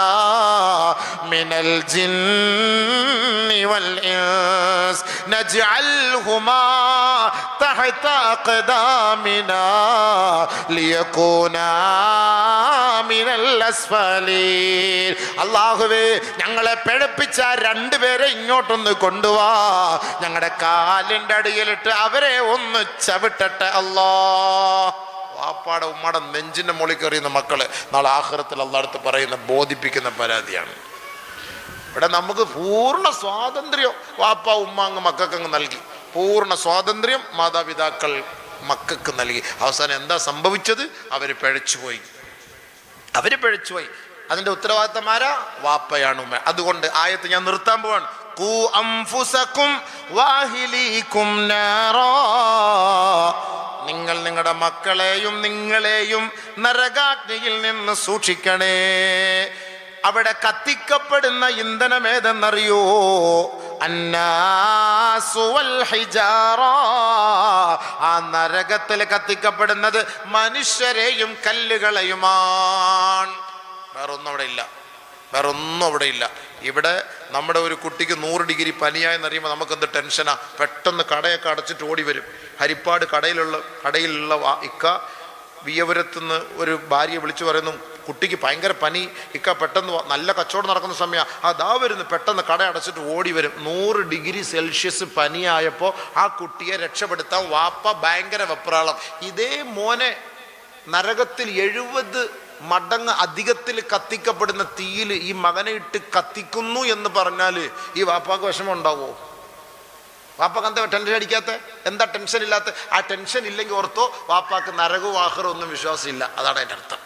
Speaker 1: മിനൽ ജിന്നി വൽ ഇൻസ് നജ്അൽഹുമാ തഹത അഖദാമിനാ ലിയകൂനാ മിനൽ അസ്ഫലീൻ. അല്ലാഹുവേ ഞങ്ങളെ പിഴപ്പിച്ച രണ്ടുപേരെ ഇങ്ങോട്ടൊന്ന് കൊണ്ടുവാ. ഞങ്ങളുടെ കാലിന്റെ അടിയിലിട്ട് അവരെ ഒന്ന് ചവിട്ടട്ടെ അല്ലോ. വാപ്പാടെ ഉമ്മയുടെ നെഞ്ചിന്റെ മുകളിൽ കയറിയുന്ന മക്കൾ നാളെ ആഹ്റത്തിൽ അള്ളടുത്ത് പറയുന്ന ബോധിപ്പിക്കുന്ന പരാതിയാണ്. ഇവിടെ നമുക്ക് പൂർണ സ്വാതന്ത്ര്യം വാപ്പ ഉമ്മ അങ്ങ് മക്കൾക്ക് അങ്ങ് നൽകി. പൂർണ സ്വാതന്ത്ര്യം മാതാപിതാക്കൾ മക്കൾക്ക് നൽകി. അവസാനം എന്താ സംഭവിച്ചത്? അവർ പിഴച്ചുപോയി. അവർ പിഴച്ചുപോയി. അതിന്റെ ഉത്തരവാദിത്തമാരാ വാപ്പയാണ് ഉമ്മ. അതുകൊണ്ട് ആയത്ത് ഞാൻ നിർത്താൻ പോവാണ്. ഖൂ أنفسكم وأهليكم نارا. നിങ്ങൾ നിങ്ങളുടെ മക്കളെയും നിങ്ങളെയും നരകാഗ്നിയിൽ നിന്ന് സൂക്ഷിക്കണേ. അവിടെ കത്തിക്കപ്പെടുന്ന ഇന്ധനം ഏതെന്നറിയോ. ആ നരകത്തിൽ കത്തിക്കപ്പെടുന്നത് മനുഷ്യരെയും കല്ലുകളെയുമാണ്. വേറൊന്നും അവിടെ ഇല്ല. വേറെ ഒന്നും അവിടെ ഇല്ല. ഇവിടെ നമ്മുടെ ഒരു കുട്ടിക്ക് നൂറ് ഡിഗ്രി പനിയായെന്ന് അറിയുമ്പോൾ നമുക്കെന്ത് ടെൻഷനാ? പെട്ടെന്ന് കടയൊക്കെ അടച്ചിട്ട് ഓടി വരും. ഹരിപ്പാട് കടയിലുള്ള കടയിലുള്ള ഇക്ക ഇക്ക വിയപുരത്തുനിന്ന് ഒരു ഭാര്യയെ വിളിച്ചു പറയുന്നു കുട്ടിക്ക് ഭയങ്കര പനി. ഇക്ക പെട്ടെന്ന് നല്ല കച്ചവടം നടക്കുന്ന സമയം. ദാ വരുന്നു പെട്ടെന്ന് കട അടച്ചിട്ട് ഓടി വരും. നൂറ് ഡിഗ്രി സെൽഷ്യസ് പനിയായപ്പോൾ ആ കുട്ടിയെ രക്ഷപ്പെടുത്താൻ വാപ്പ ഭയങ്കര വെപ്രാളം. ഇതേ മോനെ നരകത്തിൽ എഴുപത് മടങ്ങ് അധികത്തിൽ കത്തിക്കപ്പെടുന്ന തീയിൽ ഈ മകനെ ഇട്ട് കത്തിക്കുന്നു എന്ന് പറഞ്ഞാൽ ഈ വാപ്പാക്ക് വിഷമം ഉണ്ടാവുമോ വാപ്പാക്ക് എന്താ ടെൻഷൻ അടിക്കാത്ത? എന്താ ടെൻഷൻ ഇല്ലാത്ത? ആ ടെൻഷൻ ഇല്ലെങ്കിൽ ഓർത്തോ വാപ്പാക്ക് നരകവും ആഹ്റവും ഒന്നും വിശ്വാസമില്ല. അതാണ് എന്റെ അർത്ഥം.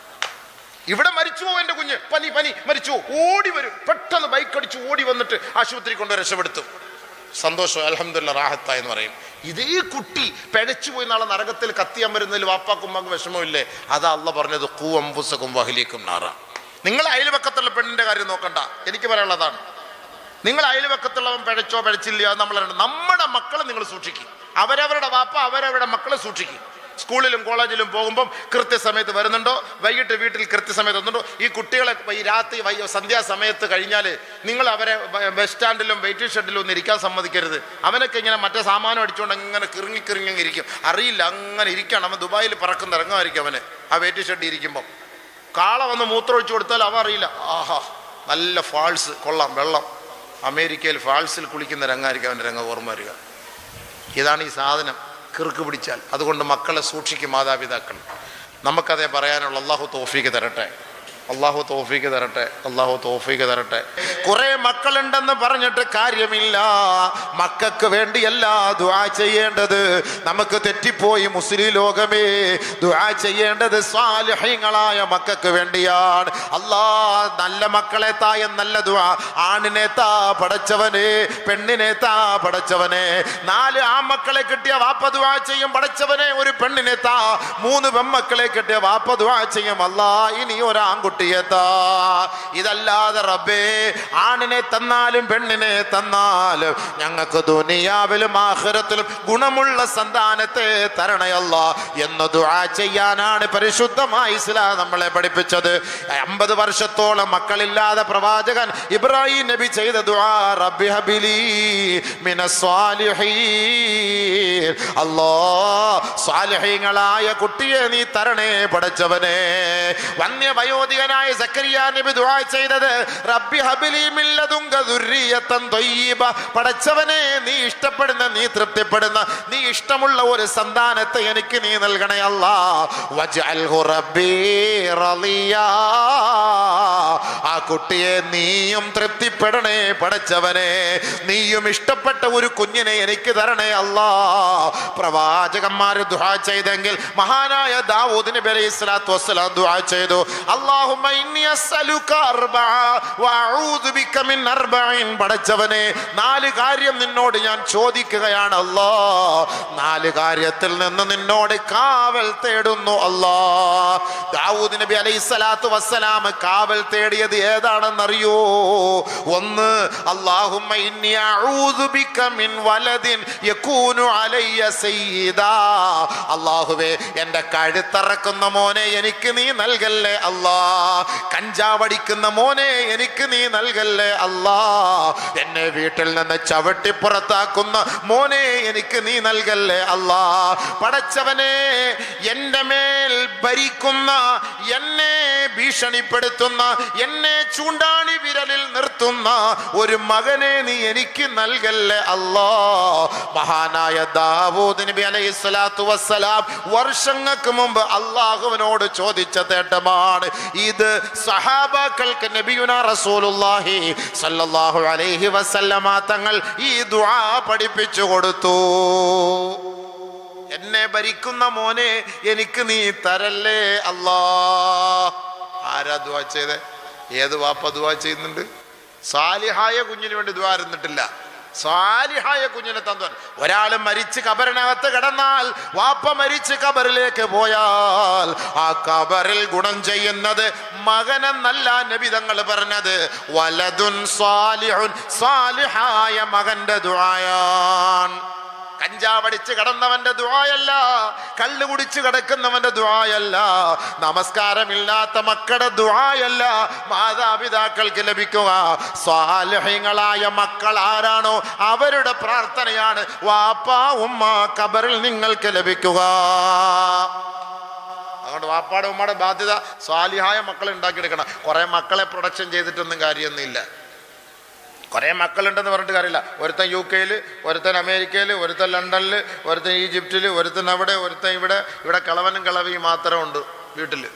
Speaker 1: ഇവിടെ മരിച്ചു പോകും എന്റെ കുഞ്ഞ്. പനി പനി മരിച്ചു. ഓടി വരും. പെട്ടെന്ന് ബൈക്ക് അടിച്ച് ഓടി വന്നിട്ട് ആശുപത്രി കൊണ്ട് രക്ഷപ്പെടുത്തും. സന്തോഷം. അലഹമില്ല റാഹത്ത എന്ന് പറയും. ഇതേ കുട്ടി പിഴച്ചു പോയി നാളെ നരകത്തിൽ കത്തിയാൻ വരുന്നതിൽ വാപ്പാക്കുമ്മാക്ക് വിഷമമില്ലേ അതാ അല്ല പറഞ്ഞത് കൂ അമ്പുസക്കും വഹലിക്കും നാറ. നിങ്ങൾ അയൽവക്കത്തുള്ള പെണ്ണിന്റെ കാര്യം നോക്കണ്ട. എനിക്ക് പറയാനുള്ളതാണ്. നിങ്ങൾ അയൽവക്കത്തുള്ളവൻ പിഴച്ചോ പിഴച്ചില്ലയോ നമ്മളെ നമ്മുടെ മക്കളെ നിങ്ങൾ സൂക്ഷിക്കും. അവരവരുടെ വാപ്പ അവരവരുടെ മക്കളെ സൂക്ഷിക്കും. സ്കൂളിലും കോളേജിലും പോകുമ്പം കൃത്യസമയത്ത് വരുന്നുണ്ടോ? വൈകിട്ട് വീട്ടിൽ കൃത്യസമയത്ത് വന്നുണ്ടോ ഈ കുട്ടികളെ ഈ രാത്രി വൈ സന്ധ്യാസമയത്ത് കഴിഞ്ഞാൽ നിങ്ങൾ അവരെ ബസ് സ്റ്റാൻഡിലും വെയിറ്റിംഗ് ഷെഡിലും ഒന്നും ഇരിക്കാൻ സമ്മതിക്കരുത്. അവനൊക്കെ ഇങ്ങനെ മറ്റേ സാമാനം അടിച്ചുകൊണ്ട് അങ്ങനെ കിറുങ്ങി കിറുങ്ങി ഇരിക്കും. അറിയില്ല അങ്ങനെ ഇരിക്കണം. അവൻ ദുബായിൽ പറക്കുന്ന ഇറങ്ങുമായിരിക്കും അവന് ആ വെയിറ്റിംഗ് ഷെഡിൽ ഇരിക്കുമ്പം. കാള വന്ന് മൂത്രം ഒഴിച്ചു കൊടുത്താൽ അവ അറിയില്ല. ആഹാ നല്ല ഫാൾസ് കൊള്ളാം വെള്ളം. അമേരിക്കയിൽ ഫാൾസിൽ കുളിക്കുന്ന രംഗമായിരിക്കും അവന്റെ രംഗം ഓർമ്മ വരിക. ഇതാണ് ഈ സാധനം. കിറുക്ക് പിടിച്ചാൽ അതുകൊണ്ട് മക്കളെ സൂക്ഷിക്കും മാതാപിതാക്കൾ. നമുക്കതേ പറയാനുള്ള അള്ളാഹു തോഫീക്ക് തരട്ടെ. അള്ളാഹു തോഫീക്ക് തരട്ടെ അള്ളാഹു തോഫീക്ക് തരട്ടെ. കുറെ മക്കളുണ്ടെന്ന് പറഞ്ഞിട്ട് കാര്യമില്ല. മക്കൾക്ക് വേണ്ടിയല്ല ദുആ ചെയ്യേണ്ടത്. നമുക്ക് തെറ്റിപ്പോയി മുസ്ലിം ലോകമേ. ദുആ ചെയ്യേണ്ടത് സ്വാലഹ്യങ്ങളായ മക്കൾക്ക് വേണ്ടിയാണ്. അല്ലാ നല്ല മക്കളെ താ നല്ല ദുആ. ആണിനെ താ പടച്ചവനെ പെണ്ണിനെ താ പടച്ചവനെ നാല് ആ മക്കളെ കിട്ടിയ വാപ്പ ദുആ ചെയ്യും പടച്ചവനെ ഒരു പെണ്ണിനെ താ. മൂന്ന് പെമ്മക്കളെ കിട്ടിയ വാപ്പ ദുആ ചെയ്യും. അല്ലാ ഇനി ഒരു ആൺകുട്ടി കുട്ടിയെ താ ഇതല്ലാതെ റബ്ബേ ആണിനെ തന്നാലും പെണ്ണിനെ തന്നാലും ഞങ്ങൾക്ക് ദുനിയാവിലും ആഖിറത്തിലും ഗുണമുള്ള സന്താനത്തെ തരണയല്ല എന്ന് ദുആ ചെയ്യാനാണ് പരിശുദ്ധമായി ഇസ്ലാം നമ്മളെ പഠിപ്പിച്ചത്. അമ്പത് വർഷത്തോളം മക്കളില്ലാതെ പ്രവാചകൻ ഇബ്രാഹിം നബി ചെയ്ത ദുആ റബ്ബി ഹബിലി മിനസ്വാലിഹീൻ അല്ലാ സ്വാലിഹീങ്ങളായ കുട്ടിയെ നീ തരണേ പഠിച്ചവനെ. വന്യ വയോധികനായ സക്കരിയ നബി ദുആ ചെയ്തത് റബ്ബി ഹബിലി മില്ലതുങ്ക ദുർരിയത്തൻ ത്വയ്യിബ പഠിച്ചവനെ നീ ഇഷ്ടപ്പെടുന്ന നീ തൃപ്തിപ്പെടുന്ന നീ ഇഷ്ടമുള്ള ഒരു സന്താനത്തെ എനിക്ക് നീ നൽകണേ അല്ലാ. വജഅൽഹു റബ്ബി റളിയാ. ആ കുട്ടിയെ നീയും തൃപ്തിപ്പെടണേ പടച്ചവനെ. നീയും ഇഷ്ടപ്പെട്ട ഒരു കുഞ്ഞിനെ എനിക്ക് തരണേ അല്ലാ. പ്രവാചകന്മാര് ദുആ ചെയ്തെങ്കിൽ മഹാനായ ദാവൂദ് നബി അലൈഹി വസ്സലാം ചെയ്തു. അല്ലാഹുമ്മ ഇന്നി ബിക മിൻ നാല് കാര്യം നിന്നോട് ഞാൻ ചോദിക്കുകയാണ് അല്ലാ. നാല് കാര്യത്തിൽ നിന്ന് നിന്നോട് കാവൽ തേടുന്നു അല്ലാ. ദാവൂദ് നബി അലൈഹി സ്വലാത്തു വസ്സലാം കാവൽ തേടിയത് ഏതാണെന്നറിയോ? ഒന്ന് അല്ലാഹുവേ എന്റെ കഴുത്തറക്കുന്ന മോനെ എനിക്ക് നീ നൽകല്ലേ അല്ലാ. കഞ്ചാവടിക്കുന്ന മോനെ എനിക്ക് നീ നൽകല്ലേ അല്ലാ. എന്നെ വീട്ടിൽ നിന്ന് ചവിട്ടി പുറത്താക്കുന്ന മോനെ എനിക്ക് നീ നൽകല്ലേ അല്ലാ. പടച്ചവനെ എന്റെ മേൽ ഭരിക്കുന്ന എന്നെ ഭീഷണിപ്പെടുത്തുന്ന എന്നെ ചൂണ്ടാണി വിരലിൽ നിർത്തുന്ന ഒരു മകനെ നീ എനിക്ക് നൽകല്ലേ? അല്ലാ മഹാനായ ദാവൂദ് നബി അലൈഹി സ്വലാത്തു വസ്സലാം വർഷങ്ങൾക്ക് മുമ്പ് അള്ളാഹുവിനോട് ചോദിച്ച തേട്ടമാണ് ഇത് സഹാബാക്കൾക്ക് നബിയുന റസൂലുല്ലാഹി സല്ലല്ലാഹു അലൈഹി വസല്ലമ തങ്ങൾ ഈ ദുആ പഠിപ്പിച്ചു കൊടുത്തു. എന്നെ ഭരിക്കുന്ന മോനെ എനിക്ക് നീ തരല്ലേ? അല്ലാ ആരാ ദുആ ചെയ്തേ? ഏത് വാപ്പ ദുആ ചെയ്യുന്നുണ്ട്? സാലിഹായ കുഞ്ഞിന് വേണ്ടി ദുവാ ഇരുന്നിട്ടില്ല. സാലിഹായ കുഞ്ഞിനെ തന്നു. ഒരാൾ മരിച്ച് കബറിനകത്ത് കിടന്നാൽ വാപ്പ മരിച്ച് കബറിലേക്ക് പോയാൽ ആ കബറിൽ ഗുണം ചെയ്യുന്നത് മകനെന്നല്ല നബിതങ്ങൾ പറഞ്ഞത്. വലതുൻ സാലിഹുൻ സാലിഹായ മകന്റെ ദുആയാൻ കഞ്ചാവടിച്ച് കടന്നവന്റെ ദുആയല്ല കല്ല് കുടിച്ച് കിടക്കുന്നവന്റെ ദുആയല്ല നമസ്കാരമില്ലാത്ത മക്കളുടെ ദുആയല്ല മാതാപിതാക്കൾക്ക് ലഭിക്കുക. സ്വാലഹ്യങ്ങളായ മക്കൾ ആരാണോ അവരുടെ പ്രാർത്ഥനയാണ് വാപ്പാ ഉമ്മ കബറിൽ നിങ്ങൾക്ക് ലഭിക്കുക. അതുകൊണ്ട് വാപ്പാടെ ഉമ്മയുടെ ബാധ്യത സ്വാലിഹായ മക്കളെ ഉണ്ടാക്കിയെടുക്കണം. കുറേ മക്കളെ പ്രൊഡക്ഷൻ ചെയ്തിട്ടൊന്നും കാര്യമൊന്നുമില്ല. കുറേ മക്കളുണ്ടെന്ന് പറഞ്ഞിട്ട് കാര്യമില്ല. ഒരുത്തൻ യു കെയിൽ ഒരുത്തൻ അമേരിക്കയിൽ ഒരുത്തൻ ലണ്ടനിൽ ഒരുത്തൻ ഈജിപ്തിൽ ഒരുത്തൻ അവിടെ ഒരുത്തൻ ഇവിടെ. ഇവിടെ കളവനും കളവിയും മാത്രമേ ഉണ്ട് വീട്ടിൽ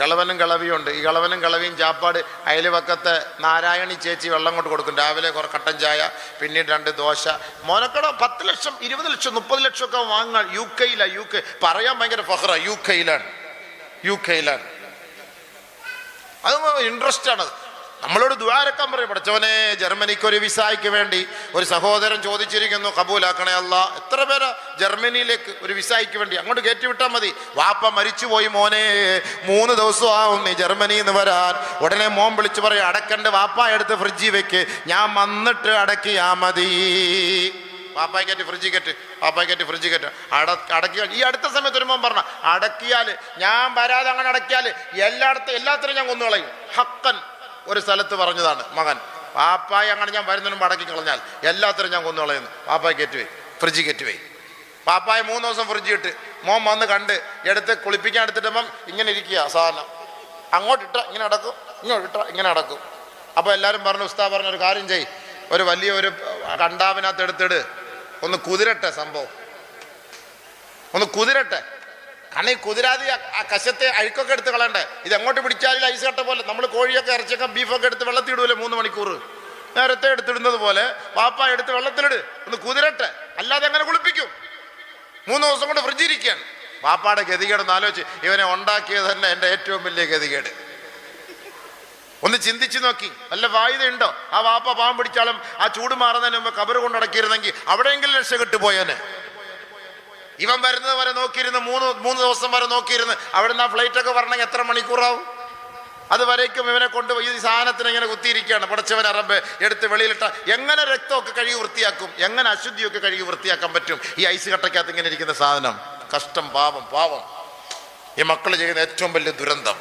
Speaker 1: കളവനും കളവിയും ഉണ്ട്. ഈ കളവനും കളവിയും ചാപ്പാട് അയൽവക്കത്തെ നാരായണി ചേച്ചി വെള്ളം കൊണ്ട് കൊടുക്കും. രാവിലെ കുറെ കട്ടൻ ചായ പിന്നീട് രണ്ട് ദോശ. മോനക്കട പത്ത് ലക്ഷം ഇരുപത് ലക്ഷം മുപ്പത് ലക്ഷമൊക്കെ വാങ്ങാൻ യു കെയിലാണ് യു കെ പറയാൻ ഭയങ്കര ഫഹ്റ യു കെയിലാണ് യു കെയിലാണ് അത് ഇൻട്രസ്റ്റ് ആണ് നമ്മളോട് ദ്വാരക്കാൻ പറയും പഠിച്ചവനെ ജർമ്മനിക്ക് ഒരു വിസായ്ക്ക് വേണ്ടി ഒരു സഹോദരൻ ചോദിച്ചിരിക്കുന്നു കബൂലാക്കണേ അല്ല. എത്ര പേര് ജർമ്മനിയിലേക്ക് ഒരു വിസായ്ക്ക് വേണ്ടി? അങ്ങോട്ട് കയറ്റി വിട്ടാൽ മതി. വാപ്പ മരിച്ചുപോയി മോനെ. മൂന്ന് ദിവസമാവും നീ ജർമ്മനിയിൽ നിന്ന് വരാൻ. ഉടനെ മോൻ വിളിച്ചു പറയും അടക്കണ്ട് വാപ്പ എടുത്ത് ഫ്രിഡ്ജിൽ വെക്ക്. ഞാൻ വന്നിട്ട് അടക്കിയാ മതി. പാപ്പായ്ക്കറ്റ് ഫ്രിഡ്ജിൽ കെട്ട്. പാപ്പായ്ക്കറ്റ് ഫ്രിഡ്ജിൽ കെട്ട്. അട അടക്കിയാൽ ഈ അടുത്ത സമയത്ത് ഒരു മോൻ പറഞ്ഞ അടക്കിയാൽ ഞാൻ വരാതെ അങ്ങനെ അടക്കിയാൽ എല്ലായിടത്തും എല്ലാത്തിനും ഞാൻ കൊന്നുകളയും. ഹക്കൻ ഒരു സ്ഥലത്ത് പറഞ്ഞതാണ് മകൻ പാപ്പായി അങ്ങനെ ഞാൻ വരുന്നതിനും മടക്കി കളഞ്ഞാൽ എല്ലാത്തിനും ഞാൻ കൊന്നു കളയുന്നു പാപ്പായി കയറ്റുവേ ഫ്രിഡ്ജ് കയറ്റുവേ. പാപ്പായ മൂന്ന് ദിവസം ഫ്രിഡ്ജ് ഇട്ട് മോൻ വന്ന് കണ്ട് എടുത്ത് കുളിപ്പിക്കാൻ എടുത്തിട്ടപ്പം ഇങ്ങനെ ഇരിക്കുക സാധനം. അങ്ങോട്ടിട്ട ഇങ്ങനെ അടക്കും ഇങ്ങോട്ടിട്ട ഇങ്ങനെ അടക്കും അപ്പോൾ എല്ലാവരും പറഞ്ഞു ഉസ്താ പറഞ്ഞ ഒരു കാര്യം ചെയ് ഒരു വലിയ ഒരു കണ്ടാവിനകത്ത് എടുത്തിട്. ഒന്ന് കുതിരട്ടെ സംഭവം. ഒന്ന് കുതിരട്ടെ. കാരണം ഈ കുതിരാതി ആ- കശത്തെ അഴുക്കൊക്കെ എടുത്ത് കളയണ്ടേ? ഇത് എങ്ങോട്ട് പിടിച്ചാലും ഐസ് കട്ട പോലെ. നമ്മൾ കോഴിയൊക്കെ ഇറച്ചിയൊക്കെ ബീഫൊക്കെ എടുത്ത് വെള്ളത്തിടൂലേ മൂന്ന് മണിക്കൂർ നേരത്തെ എടുത്തിടുന്നത് പോലെ പാപ്പ എടുത്ത് വെള്ളത്തിലിട്. ഒന്ന് കുതിരട്ടെ. അല്ലാതെ എങ്ങനെ കുളിപ്പിക്കും? മൂന്ന് ദിവസം കൊണ്ട് ഫ്രിഡ്ജിരിക്കുകയാണ് പാപ്പാടെ ഗതികേടൊന്ന് ആലോചിച്ച്. ഇവനെ ഉണ്ടാക്കിയത് തന്നെ എന്റെ ഏറ്റവും വലിയ ഗതികേട്. ഒന്ന് ചിന്തിച്ച് നോക്കി. നല്ല വായുത ഉണ്ടോ ആ വാപ്പ പാവം പിടിച്ചാലും ആ ചൂട് മാറുന്നതിന് മുമ്പ് കബറ് കൊണ്ടടക്കിയിരുന്നെങ്കിൽ അവിടെയെങ്കിലും രക്ഷ പോയേനെ ഇവൻ വരുന്നത് വരെ നോക്കിയിരുന്ന് മൂന്ന് മൂന്ന് ദിവസം വരെ നോക്കിയിരുന്ന് അവിടെ നിന്ന് ആ ഫ്ലൈറ്റ് ഒക്കെ വരണമെങ്കിൽ എത്ര മണിക്കൂറാവും? അതുവരേക്കും ഇവനെ കൊണ്ട് ഈ സാധനത്തിന് ഇങ്ങനെ കുത്തിയിരിക്കുകയാണ്. പടച്ചവൻ അറബ് എടുത്ത് വെളിയിലിട്ട എങ്ങനെ രക്തമൊക്കെ കഴുകി വൃത്തിയാക്കും? എങ്ങനെ അശുദ്ധിയൊക്കെ കഴുകി വൃത്തിയാക്കാൻ പറ്റും? ഈ ഐസ് കട്ടയ്ക്കകത്ത് ഇങ്ങനെ ഇരിക്കുന്ന സാധനം. കഷ്ടം പാപം പാപം ഈ മക്കൾ ചെയ്യുന്ന ഏറ്റവും വലിയ ദുരന്തം.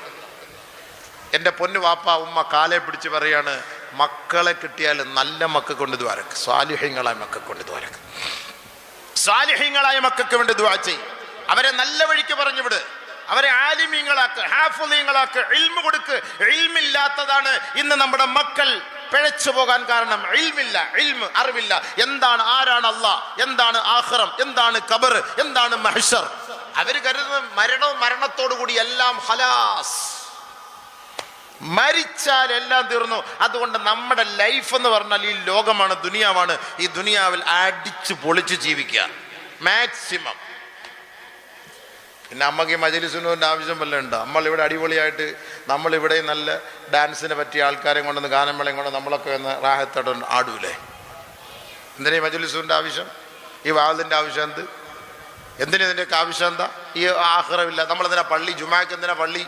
Speaker 1: എന്റെ പൊന്നു വാപ്പ ഉമ്മ കാലെ പിടിച്ച് പറയാണ് മക്കളെ കിട്ടിയാൽ നല്ല മക്കൾ കൊണ്ട് ദ്വാരക്ക്. സ്വാലിഹ്യങ്ങളായ മക്കൾ കൊണ്ട് സ്വാലിഹ്യങ്ങളായ മക്കൾക്ക് വേണ്ടി ദുവാ ചെയ്യും. അവരെ നല്ല വഴിക്ക് പറഞ്ഞു വിട്. അവരെ ആലിമീങ്ങളാക്ക് ഹാഫുദീങ്ങളാക്ക് ഇൽമ കൊടുക്ക്. ഇൽമില്ലാത്തതാണ് ഇന്ന് നമ്മുടെ മക്കൾ പിഴച്ചു പോകാൻ കാരണം. ഇൽമില്ല ഇൽമ് അറിവില്ല. എന്താണ് ആരാണ് അള്ളാ? എന്താണ് ആഹ്റം എന്താണ് കബർ എന്താണ് മഹ്ഷർ? അവർ കരുതുന്നത് മരണവും മരണത്തോടു കൂടി എല്ലാം ഹലാസ്. മരിച്ചാൽ എല്ലാം തീർന്നു. അതുകൊണ്ട് നമ്മുടെ ലൈഫ് എന്ന് പറഞ്ഞാൽ ഈ ലോകമാണ് ദുനിയാവാണ്. ഈ ദുനിയാവിൽ അടിച്ച് പൊളിച്ച് ജീവിക്കുക. മാക്സിമം പിന്നെ അമ്മയ്ക്ക് മജലിസിനൊരു ആവശ്യം വല്ലതും നമ്മൾ നമ്മളിവിടെ അടിപൊളിയായിട്ട് നമ്മളിവിടെ നല്ല ഡാൻസിനെ പറ്റിയ ആൾക്കാരെ കൊണ്ടുവന്ന് ഗാനമേളയും കൊണ്ട് നമ്മളൊക്കെ ഒന്ന് റാഹത്തോടെ ആടൂലേ? എന്തിനാ മജലിസുവിന്റെ ആവശ്യം? ഈ വാതിന്റെ ആവശ്യം എന്ത്? എന്തിനാ ഇതിന്റെയൊക്കെ ആവശ്യം എന്താ? ഈ ആഹ്റമില്ല നമ്മളെന്തിനാ പള്ളി? ജുമാക്ക് എന്തിനാ പള്ളി?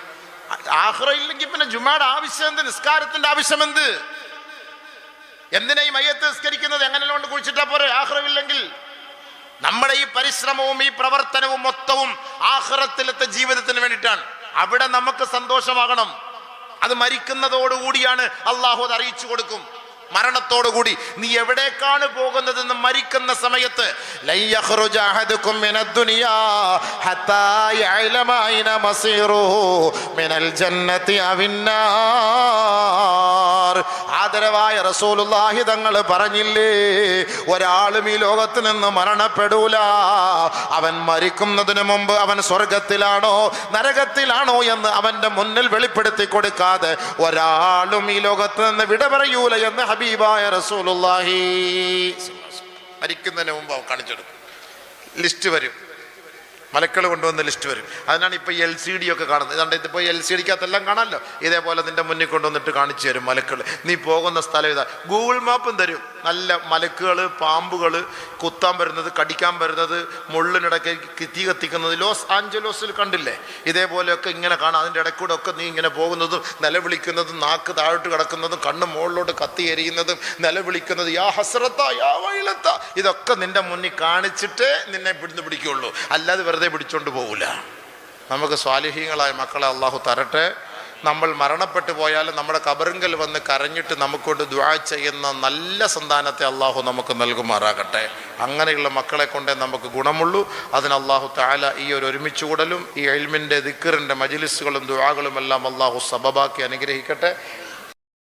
Speaker 1: ആഹ്റ ഇല്ലെങ്കിൽ പിന്നെ ജുമാടെ ആവശ്യം എന്ത്? നിസ്കാരത്തിന്റെ ആവശ്യം എന്ത്? എന്തിനാ ഈ മയ്യത്ത് നിസ്കരിക്കുന്നത്? എങ്ങനെ കൊണ്ട് കുഴിച്ചിട്ടാ പോരെ? ആഹ്റവില്ലെങ്കിൽ നമ്മുടെ ഈ പരിശ്രമവും ഈ പ്രവർത്തനവും മൊത്തവും ആഹ്റത്തിലത്തെ ജീവിതത്തിന് വേണ്ടിയിട്ടാണ്. അവിടെ നമുക്ക് സന്തോഷമാകണം. അത് മരിക്കുന്നതോടുകൂടിയാണ് അള്ളാഹു അത് അറിയിച്ചു കൊടുക്കും. മരണത്തോടുകൂടി നീ എവിടേക്കാണ് പോകുന്നതെന്ന് മരിക്കുന്ന സമയത്ത് മിനൽ ജന്നതി അവിന്നാർ ആദരവായ റസൂലുള്ളാഹി തങ്ങൾ പറഞ്ഞില്ലേ? ഒരാളും ഈ ലോകത്ത് നിന്ന് മരണപ്പെടൂല. അവൻ മരിക്കുന്നതിന് മുമ്പ് അവൻ സ്വർഗത്തിലാണോ നരകത്തിലാണോ എന്ന് അവന്റെ മുന്നിൽ വെളിപ്പെടുത്തി കൊടുക്കാതെ ഒരാളും ഈ ലോകത്ത് നിന്ന് വിട പറയൂല എന്ന് ഹബീബായ റസൂലുള്ളാഹി. മരിക്കുന്നതിന് മുമ്പ് അവൻ കാണിച്ചെടുക്കും ലിസ്റ്റ് വരും. മലക്കൾ കൊണ്ടുവന്ന ലിസ്റ്റ് വരും. അതിനാണ് ഇപ്പോൾ എൽ സി ഡി ഒക്കെ കാണുന്നത്. ഇതാണ്ട് ഇതിപ്പോൾ എൽ സി ഡിക്കകത്തെല്ലാം കാണാമല്ലോ. ഇതേപോലെ നിന്റെ മുന്നിൽ കൊണ്ടുവന്നിട്ട് കാണിച്ചു തരും മലക്കൾ നീ പോകുന്ന സ്ഥലം ഇതാ. ഗൂഗിൾ മാപ്പും തരും. നല്ല മലക്കുകൾ പാമ്പുകൾ കുത്താൻ വരുന്നത് കടിക്കാൻ വരുന്നത് മുള്ളിനിടയ്ക്ക് കിത്തി കത്തിക്കുന്നത് ലോസ് ആഞ്ചലോസിൽ കണ്ടില്ലേ? ഇതേപോലെയൊക്കെ ഇങ്ങനെ കാണാം. അതിന്റെ ഇടയ്ക്കൂടെ ഒക്കെ നീ ഇങ്ങനെ പോകുന്നതും നിലവിളിക്കുന്നതും നാക്ക് താഴോട്ട് കിടക്കുന്നതും കണ്ണ് മുകളിലോട്ട് കത്തി എരിയുന്നതും നിലവിളിക്കുന്നത് യാ ഹസ്രത്ത യാ വൈലത്ത. ഇതൊക്കെ നിന്റെ മുന്നിൽ കാണിച്ചിട്ടേ നിന്നെ പിടിന്ന് പിടിക്കുകയുള്ളൂ. അല്ലാതെ വെറുതെ പിടിച്ചോണ്ട് പോകില്ല നമുക്ക് സ്വാലിഹീങ്ങളായ മക്കളെ അള്ളാഹു തരട്ടെ. നമ്മൾ മരണപ്പെട്ടു പോയാൽ നമ്മുടെ കബറിങ്കൽ വന്ന് കരഞ്ഞിട്ട് നമുക്കൊണ്ട് ദ്വാ ചെയ്യുന്ന നല്ല സന്താനത്തെ അള്ളാഹു നമുക്ക് നൽകുമാറാകട്ടെ. അങ്ങനെയുള്ള മക്കളെ കൊണ്ടേ നമുക്ക് ഗുണമുള്ളൂ. അതിന് അള്ളാഹു താല ഈ ഒരു ഒരുമിച്ച് കൂടലും ഈ എൽമിന്റെ ദിക്കറിന്റെ മജിലിസുകളും ദ്വാകളും എല്ലാം അള്ളാഹു സബബാക്കി അനുഗ്രഹിക്കട്ടെ.